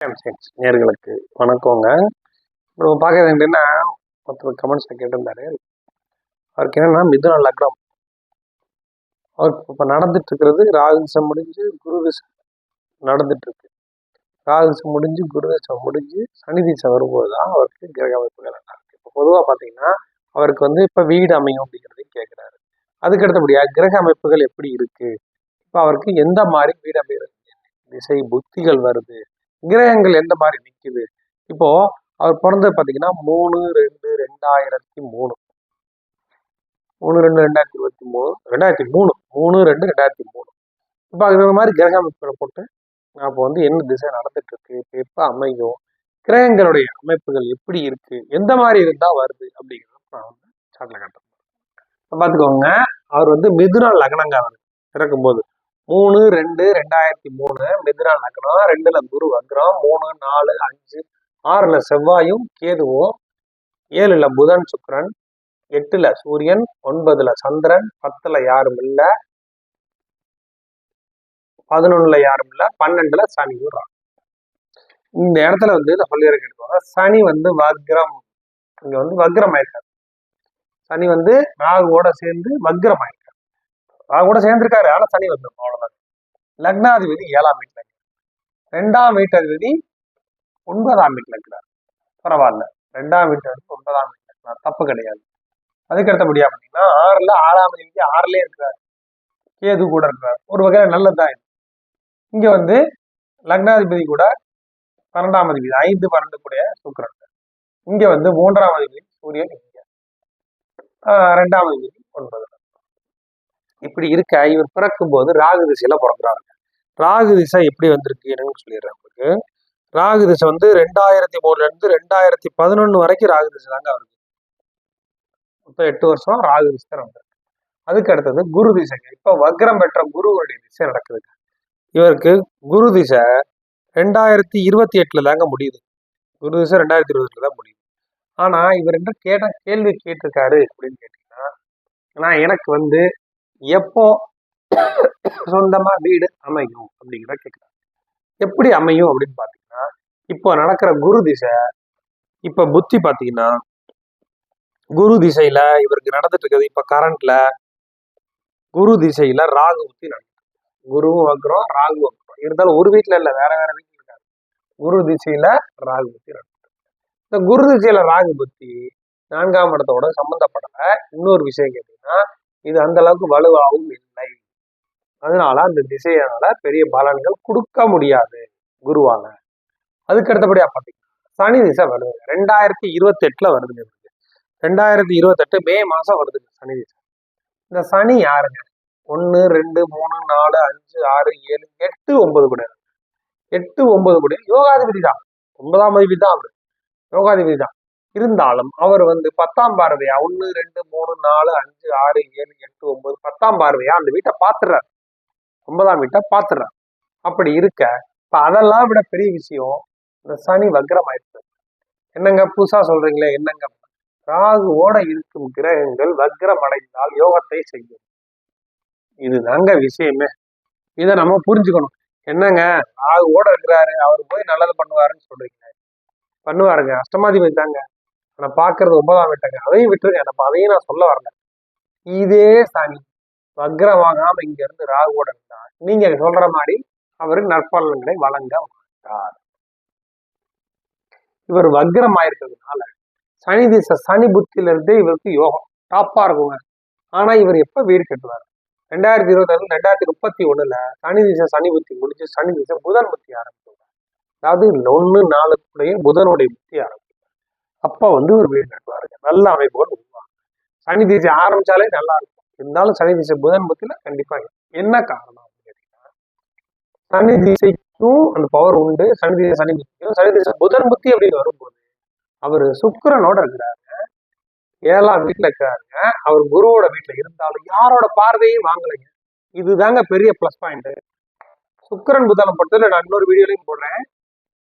நேர்களுக்கு வணக்கங்க. இப்போ நம்ம பார்க்கறது என்னன்னா ஒருத்தர் கமெண்ட்ஸில் கேட்டிருந்தாரு. அவருக்கு என்னன்னா மிதுன லக்னம். அவருக்கு இப்போ நடந்துட்டு இருக்கிறது ராகுசம் முடிஞ்சு குரு திசை நடந்துட்டு இருக்கு ராகுசம் முடிஞ்சு குரு திசை முடிஞ்சு சனி திசை வரும்போது தான் அவருக்கு கிரக அமைப்புகள் நல்லா இருக்கு. இப்போ பொதுவாக பார்த்தீங்கன்னா அவருக்கு வந்து இப்போ வீடு அமையும் அப்படிங்கிறதையும் கேட்குறாரு அதுக்கடுத்தபடியா கிரக அமைப்புகள் எப்படி இருக்கு? இப்போ அவருக்கு எந்த மாதிரி வீடு அமைகிறது திசை புத்திகள் வருது? கிரகங்கள் எந்த மாதிரி நிற்குது இப்போ அவர் பிறந்தது பார்த்தீங்கன்னா மூணு ரெண்டு ரெண்டாயிரத்தி மூணு. மூணு ரெண்டு ரெண்டாயிரத்தி இருபத்தி மூணு ரெண்டாயிரத்தி மூணு. மூணு ரெண்டு ரெண்டாயிரத்தி மூணு. இப்போ அது இந்த மாதிரி கிரக அமைப்புகளை போட்டு நான் இப்போ வந்து என்ன திசை நடந்துட்டு இருக்கு இப்போ எப்போ அமையும். கிரகங்களுடைய அமைப்புகள் எப்படி இருக்கு? எந்த மாதிரி இருந்தா வருது? அப்படிங்கிறத நான் வந்து சாட்டில் காட்டுறேன். பார்த்துக்கோங்க அவர் வந்து மிதுன லக்னங்காரர். பிறக்கும்போது மூணு ரெண்டு ரெண்டாயிரத்தி மூணு மிதுன லக்னம் ரெண்டுல குரு வக்ரம் மூணு நாலு அஞ்சு ஆறுல செவ்வாயும் கேதுவும் ஏழுல புதன் சுக்கரன் எட்டுல சூரியன் ஒன்பதுல சந்திரன் பத்துல யாரும் இல்ல. பதினொன்னுல யாரும் இல்ல பன்னெண்டுல சனியும் ராகு. இந்த இடத்துல வந்து நான் சொல்லி கேட்டுக்கோங்க சனி வந்து வக்ரம். இங்க வந்து வக்ரம் ஆயிருக்காரு சனி வந்து ராகுவோட சேர்ந்து வக்ரம் ஆயிருக்காரு நான் கூட சேர்ந்திருக்காரு. ஆனா சனி வந்துடும் அவ்வளவுதான். லக்னாதிபதி ஏழாம் வீட்டுல இருக்கிறார். ரெண்டாம் வீட்டதிபதி ஒன்பதாம் வீட்டுல இருக்கிறார். பரவாயில்ல. ரெண்டாம் வீட்டு ஒன்பதாம் வீட்டுல இருக்கிறார். தப்பு கிடையாது. அதுக்கு அடுத்தபடியா பார்த்தீங்கன்னா ஆறுல ஆறாம் அதிபதி ஆறுலயே இருக்கிறார். கேது கூட இருக்கிறார். ஒரு வகையில நல்லதுதான் இது. இங்க வந்து லக்னாதிபதி கூட பன்னெண்டாம் அதிபதி ஐந்து பன்னெண்டு கூட சுக்கரன். இங்க வந்து மூன்றாம் அதிபதி சூரியன் இங்க ரெண்டாம் அதிபதி ஒன்பது இப்படி இருக்க இவர் பிறக்கும் போது ராகு திசையில பிறக்கிறாங்க ராகு திசை எப்படி வந்திருக்கு என்னன்னு சொல்லிடுறேன் உங்களுக்கு. ராகு திசை வந்து ரெண்டாயிரத்தி மூணுல இருந்து ரெண்டாயிரத்தி பதினொன்னு வரைக்கும் ராகு திசை தாங்க அவருக்கு. மொத்தம் எட்டு வருஷம் ராகு திசை தான் வந்திருக்கு. அதுக்கு அடுத்தது குரு திசைங்க. இப்ப வக்ரம் பெற்ற குருவுடைய திசை நடக்குதுங்க. இவருக்கு குரு திசை ரெண்டாயிரத்தி இருபத்தி எட்டுல தாங்க முடியுது. குரு திசை ரெண்டாயிரத்தி இருபதுல தான் முடியுது. ஆனா இவர் என்ன கேட்ட கேள்வி கேட்டிருக்காரு அப்படின்னு கேட்டீங்கன்னா நான் எனக்கு வந்து எப்போ சொந்தமா வீடு அமையும் அப்படிங்கிற கேட்குறாங்க எப்படி அமையும் அப்படின்னு பாத்தீங்கன்னா இப்போ நடக்கிற குரு திசை இப்ப புத்தி பாத்தீங்கன்னா குரு திசையில இவருக்கு நடந்துட்டு இருக்குது. இப்ப கரண்ட்ல குரு திசையில ராகு புத்தி நடக்கும் குருவும் வக்ரம் ராகு வைக்கிறோம் இருந்தாலும் ஒரு வீட்டுல இல்ல வேற வேற வீட்டுல இருக்காரு. குரு திசையில ராகு புத்தி நடக்கும் இந்த குரு திசையில ராகு புத்தி நான்காம் இடத்தோட சம்பந்தப்படல. இன்னொரு விஷயம் கேட்டீங்கன்னா இது அந்த அளவுக்கு வலுவாகவும் இல்லை. அதனால அந்த திசையனால பெரிய பலன்கள் கொடுக்க முடியாது குருவால. அதுக்கு அடுத்தபடியா பாத்தீங்கன்னா சனி திசை வருது. ரெண்டாயிரத்தி இருபத்தி எட்டுல வருதுங்க ரெண்டாயிரத்தி இருபத்தெட்டு மே மாசம் வருதுங்க சனி திசை. இந்த சனி யாருங்க? ஒன்னு ரெண்டு மூணு நாலு அஞ்சு ஆறு ஏழு எட்டு ஒன்பது கூட எட்டு ஒன்பது கூட யோகாதிபதி தான். ஒன்பதாம் அதிபதி தான் அவரு. யோகாதிபதி தான். இருந்தாலும் அவர் வந்து பத்தாம் பார்வையா? ஒன்னு ரெண்டு மூணு நாலு அஞ்சு ஆறு ஏழு எட்டு ஒன்பது பத்தாம் பார்வையா? அந்த வீட்டை பாத்துறாரு ஒன்பதாம் வீட்டை பாத்துறாரு அப்படி இருக்க இப்ப அதெல்லாம் விட பெரிய விஷயம் இந்த சனி வக்ரம் ஆயிடுச்சு என்னங்க புதுசா சொல்றீங்களே என்னங்க? ராகுவோட இருக்கும் கிரகங்கள் வக்ரம் அடைந்தால் யோகத்தை செய்யும். இதுதாங்க விஷயமே. இதை நம்ம புரிஞ்சுக்கணும். என்னங்க? ராகுவோட இருக்கிறாரு அவர் போய் நல்லது பண்ணுவாருன்னு சொல்றீங்க பண்ணுவாருங்க. அஷ்டமாதிபதி தாங்க. நான் பாக்குறது ஒன்பதாம் வீட்டங்க அதையும் விட்டுருங்க. நம்ம அதையும் நான் சொல்ல வரல. இதே சனி. வக்ரமாகாம இங்க இருந்து ராகுவோட இருந்தா நீங்க சொல்ற மாதிரி அவர் நற்பலன்களை வழங்க மாட்டார். இவர் வக்ரம் ஆயிருக்கிறதுனால சனி திசை சனி புத்தியில இருந்தே இவருக்கு யோகம். டாப்பா இருக்குங்க. ஆனா இவர் எப்ப வீடு கட்டுவார்? ரெண்டாயிரத்தி இருபத்தி ரெண்டாயிரத்தி முப்பத்தி ஒண்ணுல சனி திசை சனி புத்தி முடிஞ்சு சனி திசை புதன் புத்தி ஆரம்பிக்கும் அதாவது ஒன்னு நாலுக்குடைய புதனுடைய புத்தி ஆரம்பிக்கும் அப்பா வந்து ஒரு வீடு நடுவாருங்க நல்ல அமைப்போடு உருவாங்க சனி திசை ஆரம்பிச்சாலே நல்லா இருக்கும். இருந்தாலும் சனி திசை புதன் பத்தில கண்டிப்பா என்ன காரணம் அப்படின்னு சனி திசைக்கும் அந்த பவர் உண்டு. சனி திசை சனி புத்தியும் சனி திசை புதன் புத்தி அப்படின்னு வரும்போது அவர் சுக்கரனோட இருக்கிறாருங்க ஏழாம் வீட்டுல இருக்கிறாருங்க அவர் குருவோட வீட்டுல இருந்தாலும் யாரோட பார்வையும் வாங்கலைங்க. இதுதாங்க பெரிய ப்ளஸ் பாயிண்ட் சுக்கரன் புதனை பொறுத்தவரை நான் இன்னொரு வீடியோலையும் போடுறேன்.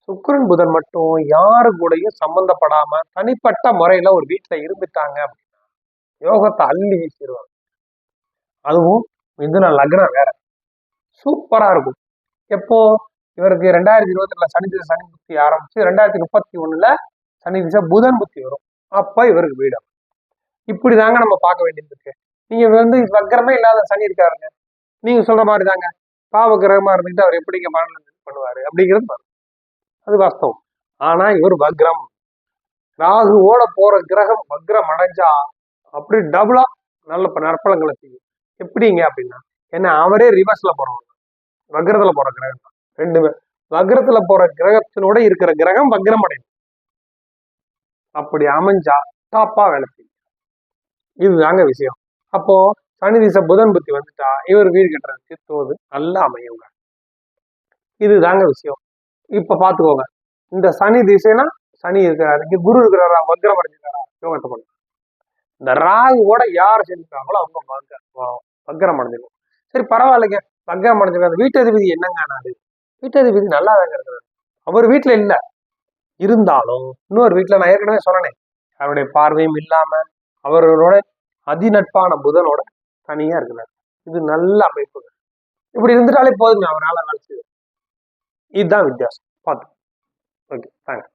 சுக்கரன் புதன் மட்டும் யாரு கூடயும் சம்பந்தப்படாம தனிப்பட்ட முறையில ஒரு வீட்டுல இருந்துட்டாங்க அப்படின்னா யோகத்தை அள்ளி வீசிடுவாங்க. அதுவும் மிதுன லக்னம் வேற. சூப்பரா இருக்கும். எப்போ? இவருக்கு ரெண்டாயிரத்தி இருபத்தி ரெண்டுல சனி திசை சனி புத்தி ஆரம்பிச்சு ரெண்டாயிரத்தி முப்பத்தி ஒண்ணுல சனி திசை புதன் புத்தி வரும். அப்ப இவருக்கு வீடு இப்படி தாங்க நம்ம பார்க்க வேண்டியது இருக்கு. நீங்க வந்து வக்கரமே இல்லாத சனி இருக்காருங்க. நீங்க சொல்ற மாதிரி தாங்க பாவ கிரகமா இருந்துட்டு அவர் எப்படிங்க மரணம் பண்ணுவாரு? அப்படிங்கிறது அது வாஸ்தவம். ஆனா இவர் வக்ரம். ராகுவோட போற கிரகம் வக்ரம் அடைஞ்சா அப்படி டபுளா நல்ல நற்பலங்களை செய்யும். எப்படிங்க அப்படின்னா ஏன்னா அவரே ரிவர்ஸ்ல போறவங்க வக்ரத்துல போற கிரகம். தான் ரெண்டுமே. வக்ரத்துல போற கிரகத்தினோட இருக்கிற கிரகம் வக்ரம் அடையும். அப்படி அமைஞ்சா டாப்பா வேலை செய்யும். இதுதாங்க விஷயம். அப்போ சனி திசை புதன் புத்தி வந்துட்டா இவர் வீடு கட்டுறதுக்கு தோது நல்லா அமையுங்க. இதுதாங்க விஷயம். இப்ப பாத்துக்கோங்க. இந்த சனி திசைனா சனி இருக்கிறாரு. இங்க குரு இருக்கிறாரா? வக்ரம் அடைஞ்சிருக்காரா இவங்க பண்ணுங்க இந்த ராகுவோட யார் செஞ்சுக்கிறாங்களோ அவங்க வக்க- வக்ரம் அடைஞ்சிருக்கும் சரி பரவாயில்லைங்க. வக்ரம் அடைஞ்சிருக்காரு வீட்டதிபதி என்னங்க ஆனாரு வீட்டதிபதி நல்லா தாங்க இருக்கிறாரு. அவர் வீட்டுல இல்ல. இருந்தாலும் இன்னொரு வீட்டுல நான் ஏற்கனவே சொன்னேனே. அவருடைய பார்வையும் இல்லாம அவரோட அதிநட்பான புதனோட தனியா இருக்கிறார். இது நல்ல அமைப்பு இப்படி இருந்துட்டாலே போதுங்க. அவரால் வேலை செய்யுது இதுதான் வித்தியாசம் பார்த்து ஓகே தேங்க்ஸ்